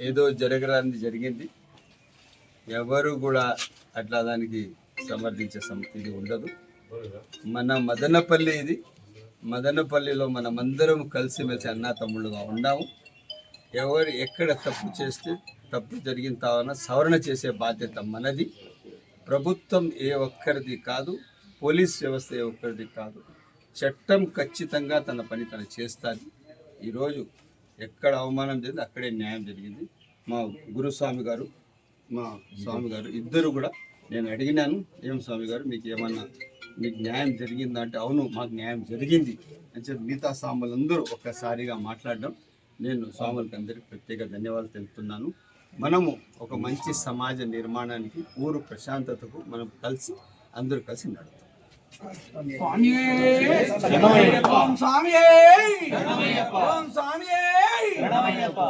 ఏదో జరగరానిది జరిగింది. ఎవరు కూడా అట్లా దానికి సమర్థించే సం ఇది ఉండదు. మన మదనపల్లి ఇది. మదనపల్లిలో మనమందరం కలిసిమెలిసి అన్నా తమ్ముళ్ళుగా ఉన్నాము. ఎవరు ఎక్కడ తప్పు చేస్తే తప్పు జరిగిన తావన సవరణ చేసే బాధ్యత మనది. ప్రభుత్వం ఏ ఒక్కరిది కాదు పోలీస్ వ్యవస్థ ఏ ఒక్కరిది కాదు. చట్టం ఖచ్చితంగా తన పని తను చేస్తుంది. ఈరోజు ఎక్కడ అవమానం జరిగింది అక్కడే న్యాయం జరిగింది. మా గురుస్వామి గారు మా స్వామి గారు ఇద్దరు కూడా నేను అడిగినాను ఏం స్వామి గారు మీకు ఏమన్నా మీకు న్యాయం జరిగిందా? అంటే అవును మాకు న్యాయం జరిగింది. అని చెప్పి మిగతా స్వాములందరూ ఒక్కసారిగా మాట్లాడడం నేను స్వాములకి అందరికీ ప్రత్యేక ధన్యవాదాలు తెలుపుతున్నాను. మనము ఒక మంచి సమాజ నిర్మాణానికి ఊరు ప్రశాంతతకు మనం కలిసి అందరూ కలిసి నడుస్తాం స్వామియే ఓం ஐயப்பா